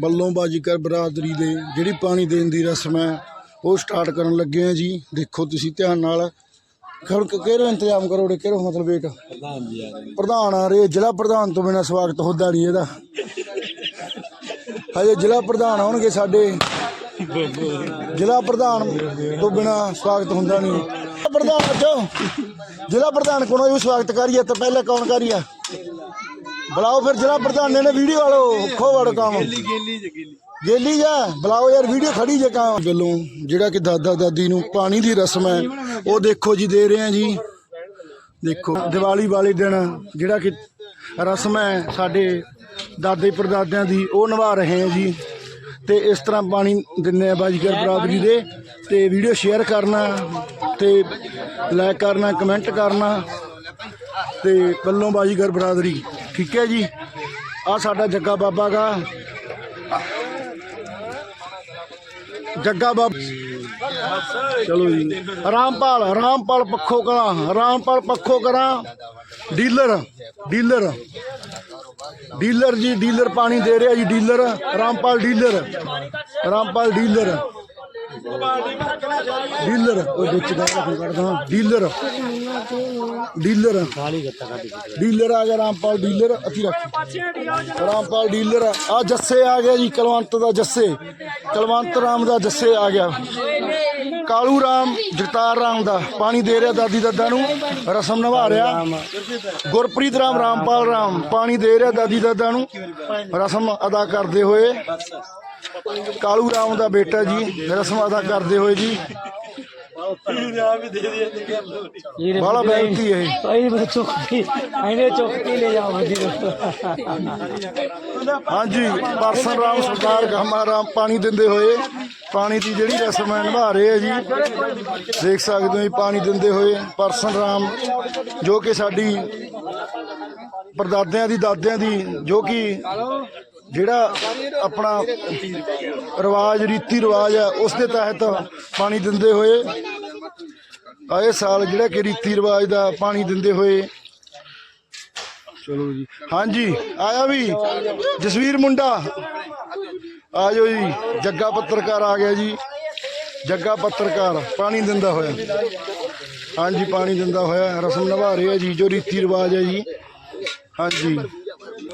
ਬੱਲੋਂ ਬਾਜੀਕਰ ਬਰਾਦਰੀ ਦੇ ਜਿਹੜੀ ਪਾਣੀ ਦੇਣ ਦੀ ਰਸਮ ਹੈ ਉਹ ਸਟਾਰਟ ਕਰਨ ਲੱਗੇ ਆ ਜੀ। ਦੇਖੋ ਤੁਸੀਂ ਧਿਆਨ ਨਾਲ ਖੜ ਕਿਹੜਾ ਇੰਤਜ਼ਾਮ ਕਰੋਗੇ? ਕਿਹੜਾ ਮਤਲਬ ਵੇਟ ਪ੍ਰਧਾਨ ਆ ਰਹੇ ਜ਼ਿਲ੍ਹਾ ਪ੍ਰਧਾਨ ਤੋਂ ਬਿਨਾ ਸਵਾਗਤ ਹੁੰਦਾ ਨਹੀਂ ਇਹਦਾ। ਹਜੇ ਜ਼ਿਲ੍ਹਾ ਪ੍ਰਧਾਨ ਆਉਣਗੇ ਸਾਡੇ। ਜ਼ਿਲ੍ਹਾ ਪ੍ਰਧਾਨ ਤੋਂ ਬਿਨਾ ਸਵਾਗਤ ਹੁੰਦਾ ਨਹੀਂ। ਪ੍ਰਧਾਨ ਚੋ। ਜ਼ਿਲ੍ਹਾ ਪ੍ਰਧਾਨ ਕੋਲੋਂ ਵੀ ਸਵਾਗਤ ਕਰੀਏ ਤਾਂ ਪਹਿਲਾਂ ਕੌਣ ਕਰੀਏ ਬੁਲਾਓ ਫਿਰ ਜ਼ਿਲ੍ਹਾ ਪ੍ਰਧਾਨ ਨੇ ਵੀਡੀਓ ਵਾਲੋ ਖੋ ਵੜ ਕੰਮ। ਗੇਲੀ ਜਾ ਬੁਲਾਓ ਯਾਰ ਵੀਡੀਓ ਖੜੀ ਜੇ ਕੰਮ। ਵੱਲੋਂ ਜਿਹੜਾ ਕਿ ਦਾਦਾ ਦਾਦੀ ਨੂੰ ਪਾਣੀ ਦੀ ਰਸਮ ਹੈ ਉਹ ਦੇਖੋ ਜੀ ਦੇ ਰਹੇ ਆ ਜੀ। ਦੇਖੋ ਦੀਵਾਲੀ ਵਾਲੇ ਦਿਨ ਜਿਹੜਾ ਕਿ ਰਸਮ ਹੈ ਸਾਡੇ ਦਾਦੇ ਪਰਦਾਦਿਆਂ ਦੀ ਉਹ ਨਿਭਾ ਰਹੇ ਆ ਜੀ। ਤੇ ਇਸ ਤਰ੍ਹਾਂ ਪਾਣੀ ਦਿੰਨੇ ਆ ਬਾਜੀਗਰ ਬਰਾਦਰੀ ਦੇ। ਤੇ ਵੀਡੀਓ ਸ਼ੇਅਰ ਕਰਨਾ ਤੇ ਲਾਈਕ ਕਰਨਾ ਕਮੈਂਟ ਕਰਨਾ। ਤੇ ਵੱਲੋਂ ਬਾਜੀਗਰ ਬਰਾਦਰੀ ਠੀਕ ਹੈ ਜੀ। ਆ ਸਾਡਾ ਜੱਗਾ ਬਾਬਾ ਗਾ। ਜੱਗਾ ਬਾਬਾ ਚਲੋ ਜੀ। ਰਾਮਪਾਲ ਰਾਮਪਾਲ ਪੱਖੋ ਕਰਾਂ। ਰਾਮਪਾਲ ਪੱਖੋ ਕਰਾਂ। Dealer dealer. ਡੀਲਰ ਜੀ, ਡੀਲਰ ਪਾਣੀ ਦੇ ਰਿਹਾ ਜੀ, dealer. Rampal dealer. Rampal dealer. Dealer, ਉਹ ਵਿੱਚ ਗਾ ਕੱਢਦਾ ਡੀਲਰ। ਡੀਲਰ। ਡੀਲਰ ਆ ਗਿਆ ਰਾਮਪਾਲ ਡੀਲਰ ਅਤੀ ਰੱਖ। ਰਾਮਪਾਲ ਡੀਲਰ, ਆ ਜੱਸੇ ਆ ਗਿਆ ਜੀ, ਕਲਵੰਤ ਦਾ ਜੱਸੇ। ਕਲਵੰਤ ਰਾਮ ਦਾ ਜੱਸੇ ਆ ਗਿਆ। ਕਾਲੂ ਰਾਮ, ਜਗਤਾਰ ਰਾਮ ਦਾ। ਪਾਣੀ ਦੇ ਰਿਹਾ ਦਾਦੀ ਦਾਦਾ ਨੂੰ, ਰਸਮ ਨਿਭਾ ਰਿਹਾ। ਗੁਰਪ੍ਰੀਤ ਰਾਮ, ਰਾਮਪਾਲ ਰਾਮ। ਪਾਣੀ ਦੇ ਰਿਹਾ ਦਾਦੀ ਦਾਦਾ ਨੂੰ, ਰਸਮ ਅਦਾ ਕਰਦੇ ਹੋਏ। ਕਾਲੂ ਰਾਮ ਦਾ ਬੇਟਾ ਜੀ ਰਸਮ ਅਦਾ ਕਰਦੇ ਹੋਏ ਜੀ। ਬਾਲਾ ਬੇਨਤੀ ਹੈ ਭਾਈ ਬਸ ਚੁੱਕ ਐਵੇਂ ਚੁੱਕ ਕੇ ਲੈ ਜਾਓ ਮੱਜੀ ਹਾਂਜੀ ਪਰਸਨ ਰਾਮ ਸਰਦਾਰ ਗਾਮਾ ਰਾਮ ਪਾਣੀ ਦਿੰਦੇ ਹੋਏ ਪਾਣੀ ਦੀ ਜਿਹੜੀ ਰਸਮ ਹੈ ਨਿਭਾ ਰਹੇ ਆ ਜੀ। ਦੇਖ ਸਕਦੇ ਹੋ ਜੀ ਪਾਣੀ ਦਿੰਦੇ ਹੋਏ ਪਰਸਨ ਰਾਮ ਜੋ ਕਿ ਸਾਡੀ ਪਰਦਾਦਿਆਂ ਦੀ ਦਾਦਿਆਂ ਦੀ ਜੋ ਕਿ ਜਿਹੜਾ ਆਪਣਾ ਰਿਵਾਜ ਰੀਤੀ ਰਿਵਾਜ ਹੈ, ਉਸ ਦੇ ਤਹਿਤ ਪਾਣੀ ਦਿੰਦੇ ਹੋਏ, ਆਏ ਸਾਲ ਜਿਹੜਾ ਕਿ ਰੀਤੀ ਰਿਵਾਜ ਦਾ ਪਾਣੀ ਦਿੰਦੇ ਹੋਏ। ਚਲੋ ਜੀ। ਹਾਂਜੀ, ਆਇਆ ਵੀ ਜਸਵੀਰ ਮੁੰਡਾ। ਆ ਜਾਓ ਜੀ, ਜੱਗਾ ਪੱਤਰਕਾਰ ਆ ਗਿਆ ਜੀ। ਜੱਗਾ ਪੱਤਰਕਾਰ, ਪਾਣੀ ਦਿੰਦਾ ਹੋਇਆ। ਹਾਂਜੀ, ਪਾਣੀ ਦਿੰਦਾ ਹੋਇਆ, ਰਸਮ ਨਿਭਾ ਰਿਹਾ ਜੀ, ਜੋ ਰੀਤੀ ਰਿਵਾਜ ਹੈ ਜੀ। ਹਾਂਜੀ।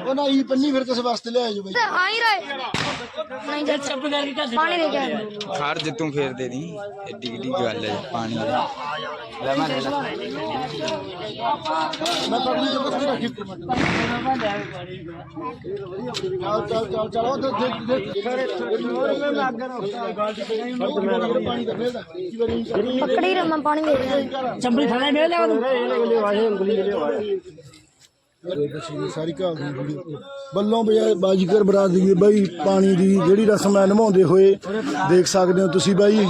ਉਹ ਨਾ ਇਹ ਪੰਨੀ ਫਿਰ ਕਿਸ ਵਾਸਤੇ ਲਿਆਇਆ ਜੋ ਬਈ? ਆਈ ਰਹੇ ਨਹੀਂ ਜਦ ਚੱਪ ਕਰਕੇ ਪਾਣੀ ਦੇ ਕੇ ਖੜ ਜੇ ਤੂੰ ਫੇਰ ਦੇ ਦੀ। ਏਡੀ ਕਿੱਡੀ ਗੱਲ ਹੈ ਪਾਣੀ ਦੀ। ਲੈ ਮੈਂ ਲੈ ਲਾ ਮੈਂ ਪਗੜੀ ਦੇ ਬਸ ਰੱਖੀ ਚੱਲ ਚੱਲ ਚੱਲ ਚੱਲ ਉਹ ਦੇਖ ਦੇਖ ਪਾਣੀ ਦਾ ਫੇਰ ਕੀ ਵਾਰੀ ਪਕੜੀ ਰਮਾ ਪਾਣੀ ਦੇ ਕੇ ਚੰਬੜੀ ਥਾਣੇ ਮੇਲ ਲਿਆ ਤੂੰ? ਸਾਰੀ ਘਾਲ ਦੀ ਵੀਡੀਓ ਬੱਲੋਂ ਬਜਾ- ਬਾਜੀਗਰ ਬਰਾਦਰੀ ਦੇ ਬਾਈ ਪਾਣੀ ਦੀ ਜਿਹੜੀ ਰਸਮ ਹੈ ਨਿਭਾਉਂਦੇ ਹੋਏ ਦੇਖ ਸਕਦੇ ਹੋ ਤੁਸੀਂ ਬਾਈ।